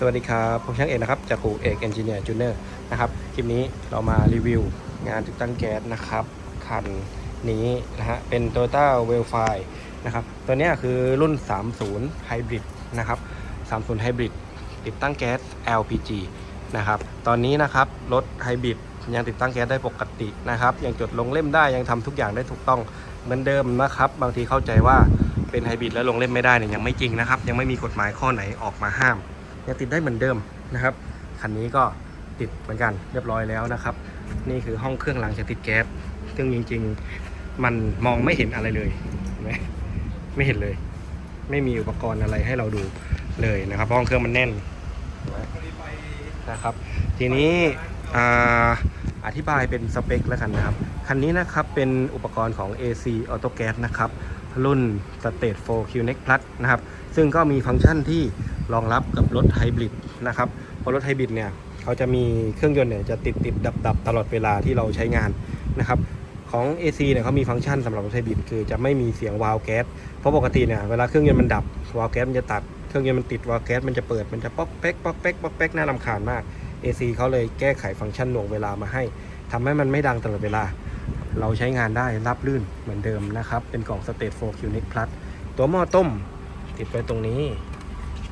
สวัสดีครับผมช่างเอกนะครับจากกูเอกเอนจิเนียร์จูเนอร์นะครับคลิปนี้เรามารีวิวงานติดตั้งแก๊สนะครับ คันนี้นะฮะเป็น Toyota w e l f i นะครับตัวเนี้ยคือรุ่น 30 Hybrid นะครับ 30 Hybrid ติดตั้งแก๊ส LPG นะครับตอนนี้นะครับรถไฮบริดยังติดตั้งแก๊สได้ปกตินะครับ ยังจดลงเล่มได้ยังทำทุกอย่างได้ถูกต้องเหมือนเดิมนะครับ บางทีเข้าใจว่าเป็นไฮบริดแล้วลงเล่มไม่ได้เนี่ยยังไม่จริงนะครับ ยังไม่มีกฎหมายข้อไหนออกมาห้าม ยังติดได้เหมือนเดิมนะครับ คันนี้ก็ติดเหมือนกันเรียบร้อยแล้วนะครับ นี่คือห้องเครื่องหลังจากติดแก๊สซึ่งจริง ๆ มันมองไม่เห็นอะไรเลยเห็นไหมไม่เห็นเลย ไม่มีอุปกรณ์อะไรให้เราดูเลยนะครับห้องเครื่องมันแน่นนะครับ ทีนี้ออธิบายเป็นสเปคแล้วกันนะครับ คันนี้นะครับเป็นอุปกรณ์ของ AC Auto Gas นะครับ รุ่น Stage 4 QNext Plus นะครับ ซึ่งก็มีฟังก์ชันที่ รองรับกับรถไฮบริดนะครับเพราะรถไฮบริดเนี่ยเขาจะมีเครื่องยนต์เนี่ยจะติดติดดับดับตลอดเวลาที่เราใช้งานนะครับของ AC เนี่ยเขามีฟังก์ชันสำหรับรถไฮบริดคือจะไม่มีเสียงวาล์วแก๊สเพราะปกติเนี่ยเวลาเครื่องยนต์มันดับวาล์วแก๊สมันจะตัดเครื่องยนต์มันติดวาล์วแก๊สมันจะเปิดมันจะป๊อกเป๊กป๊อกเป๊กป๊อกเป๊กน่ารำคาญมาก AC เขาเลยแก้ไขฟังก์ชันหน่วงเวลามาให้ทำให้มันไม่ดังตลอดเวลา เราใช้งานได้รับลื่นเหมือนเดิมนะครับเป็นกล่อง Stage 4 QNext Plus ตัวหม้อต้ม ติดไว้ตรงนี้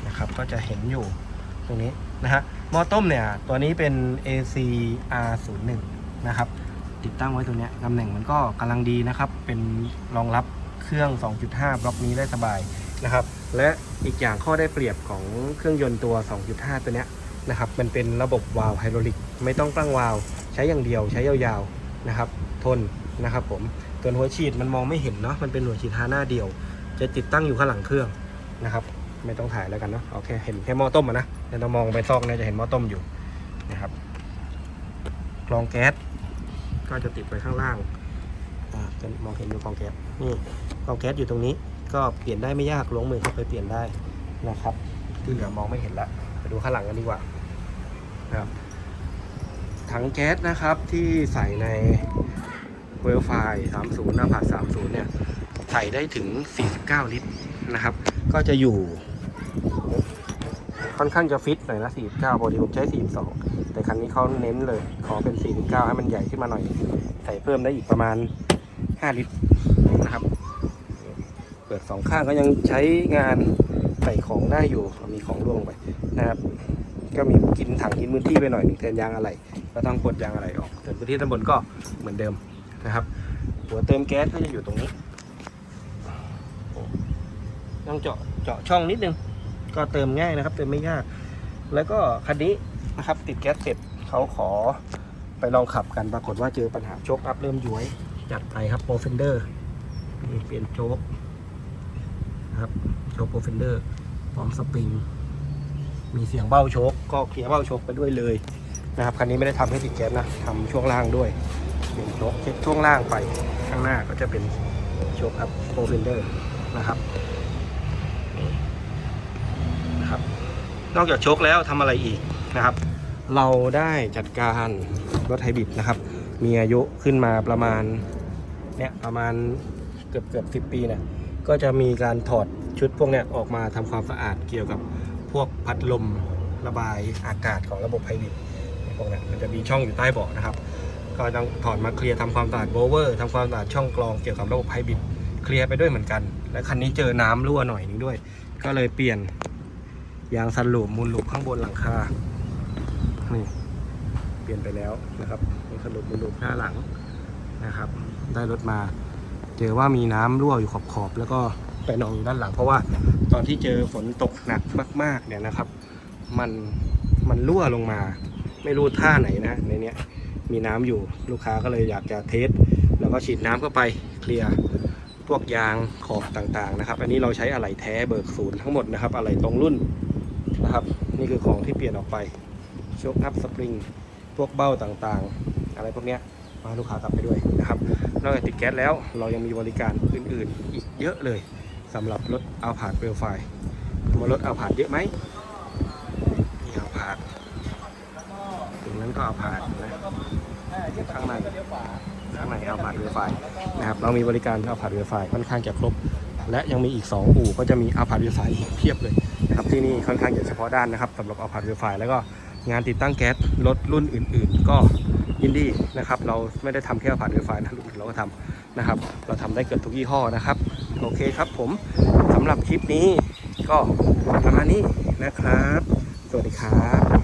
นะครับก็จะเห็นอยู่ตรงนี้นะฮะมอต้มเนี่ยตัวนี้เป็น ACR01 นะครับติดตั้งไว้ตรงนี้ตำแหน่งมันก็กำลังดีนะครับ เป็นรองรับเครื่อง 2.5 บล็อกนี้ได้สบายนะครับ และอีกอย่างข้อได้เปรียบของเครื่องยนต์ตัว 2.5 ตัวนี้นะครับ มันเป็นระบบวาล์วไฮดรอลิก ไม่ต้องตั้งวาล์วใช้อย่างเดียวใช้ยาวๆนะครับ ทนนะครับผมตัวหัวฉีดมันมองไม่เห็นเนาะมันเป็นหัวฉีดฮาหน้าเดียว จะติดตั้งอยู่ข้างหลังเครื่องนะครับ ไม่ต้องถ่ายแล้วกันเนาะโอเคเห็นแค่หม้อต้มอะนะแต่เรามองไปซอกเนี่ยจะเห็นหม้อต้มอยู่นะครับกรองแก๊สก็จะติดไว้ข้างล่างอ่าจะมองเห็นอยู่กรองแก๊สนี่กรองแก๊สอยู่ตรงนี้ ก็เปลี่ยนได้ไม่ยากลงมือเข้าไปเปลี่ยนได้นะครับที่เหลือมองไม่เห็นละไปดูข้างหลังกันดีกว่านะครับถังแก๊สนะครับที่ใส่ในเวลไฟ30หน้าผา30เนี่ยใส่ได้ถึง 49 ลิตรนะครับ ก็จะอยู่ ค่อนข้างจะฟิตหน่อยนะ 49ปกติผมใช้ 42 แต่คันนี้เขาเน้นเลย ขอเป็น 49 ให้มันใหญ่ขึ้นมาหน่อย ใส่เพิ่มได้อีกประมาณ 5 ลิตรนะครับ เปิดสองข้างก็ยังใช้งานใส่ของได้อยู่ มีของร่วงไปนะครับ ก็มีกินถังกินพื้นที่ไปหน่อยหนึ่งแทนยางอะไร ก็ต้องกดยางอะไรออกส่วนพื้นที่ด้านบนก็เหมือนเดิมนะครับ หัวเติมแก๊สก็จะอยู่ตรงนี้ ต้องเจาะเจาะช่องนิดนึง ก็เติมง่ายนะครับ เติมไม่ยาก แล้วก็คันนี้นะครับ ติดแก๊สเสร็จเขาขอไปลองขับกันปรากฏว่าเจอปัญหาโชคอัพเริ่มย้วยจัดไปครับโปรเฟนเดอร์เปลี่ยนโชคนะครับโชคโปรเฟนเดอร์พร้อมสปริงมีเสียงเบ้าโชคก็เคลียร์เบ้าโชคไปด้วยเลยนะครับคันนี้ไม่ได้ทำให้ติดแก๊สนะทำช่วงล่างด้วยเปลี่ยนโชคเช็คช่วงล่างไปข้างหน้าก็จะเป็นโชคอัพโปรเฟนเดอร์นะครับ นอกจากโชคแล้วทำอะไรอีกนะครับ เราได้จัดการรถไฮบริดนะครับ มีอายุขึ้นมาประมาณเนี่ยประมาณเกือบเกือบสิปีเนี่ยก็จะมีการถอดชุดพวกเนี้ยออกมาทำความสะอาดเกี่ยวกับพวกพัดลมระบายอากาศของระบบไฮบริดพวกเนี้ยมันจะมีช่องอยู่ใต้เบาะนะครับ ก็ต้องถอดมาเคลียร์ทำความสะอาดโบเวอร์ทำความสะอาดช่องกรองเกี่ยวกับระบบไฮบริดเคลียร์ไปด้วยเหมือนกัน และคันนี้เจอน้ำรั่วหน่อยนึงด้วย ก็เลยเปลี่ยน ยางซันลูปมูลหลูปข้างบนหลังคา นี่เปลี่ยนไปแล้วนะครับมีซันลูปมูลหลูปหน้าหลังนะครับ ได้รถมา เจอว่ามีน้ำรั่วอยู่ขอบๆแล้วก็ไปนองอยู่ด้านหลัง เพราะว่าตอนที่เจอฝนตกหนักมาก ๆ เนี่ยนะครับ มันมันรั่วลงมา ไม่รู้ท่าไหนนะในเนี้ยมีน้ำอยู่ลูกค้าก็เลยอยากจะเทสแล้วก็ฉีดน้ำเข้าไปเคลียร์พวกยางขอบต่างๆนะครับ อันนี้เราใช้อะไหล่แท้เบิกศูนย์ทั้งหมดนะครับอะไหล่ตรงรุ่น นะครับ นี่คือของที่เปลี่ยนออกไปชคอัพสปริง พวกเบ้าต่างๆ อะไรพวกเนี้ยมาลูกค้ากลับไปด้วยนะครับ นอกจากติดแก๊สแล้วเรายังมีบริการอื่นๆ อีกเยอะเลยสำหรับรถเอาผาดเวลไฟมารถเอาผาดเยอะไหมมีเอาผาดตรงนั้นก็เอาผาดนะข้างในข้างในเอาผ่าน Wi-Fi นะครับเรามีบริการเอาผ่าน Wi-Fi ค่อนข้างจะครบ และยังมีอีก 2 อู่ก็จะมีอาพาร์ตวิวไฟเพียบเลยนะครับที่นี่ค่อนข้างจะเฉพาะด้านนะครับสำหรับอาพาร์ตวิวไฟแล้วก็งานติดตั้งแก๊สรถรุ่นอื่น ๆ ก็ยินดีนะครับ เราไม่ได้ทำแค่อาพาร์ตวิวไฟนะรุ่นอื่นเราก็ทำนะครับ เราทำได้เกือบทุกยี่ห้อนะครับ โอเคครับผมสำหรับคลิปนี้ก็ประมาณนี้นะครับ สวัสดีครับ